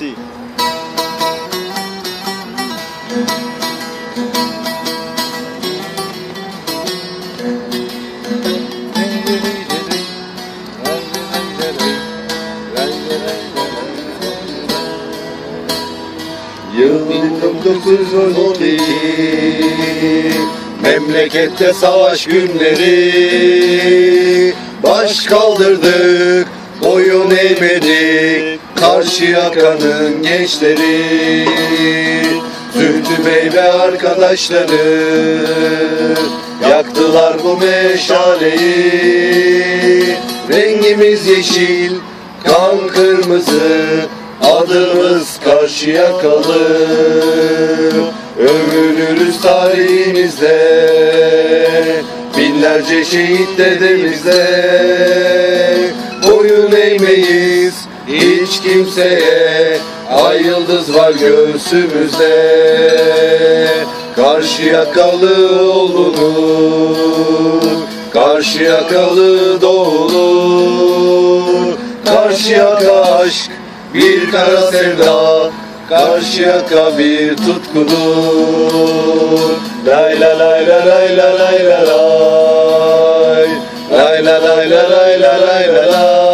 Merci. Yıl 1912 Memlekette savaş günleri Baş kaldırdık Boyun eğmedik Karşı yakanın gençleri Zühtü Bey ve arkadaşları Yaktılar bu meşaleyi. Rengimiz yeşil Kan kırmızı Adımız karşıya kalır Övünürüz tarihimizde Binlerce şehit dedemizde hiç kimseye Ay yıldız var göğsümüzde Karşı yakalı olunur Karşı yakalı doğulur Karşı yaka aşk bir kara sevda Karşı yaka bir tutkudur Lay la lay la lay la lay la lay Lay la lay la lay la lay la lay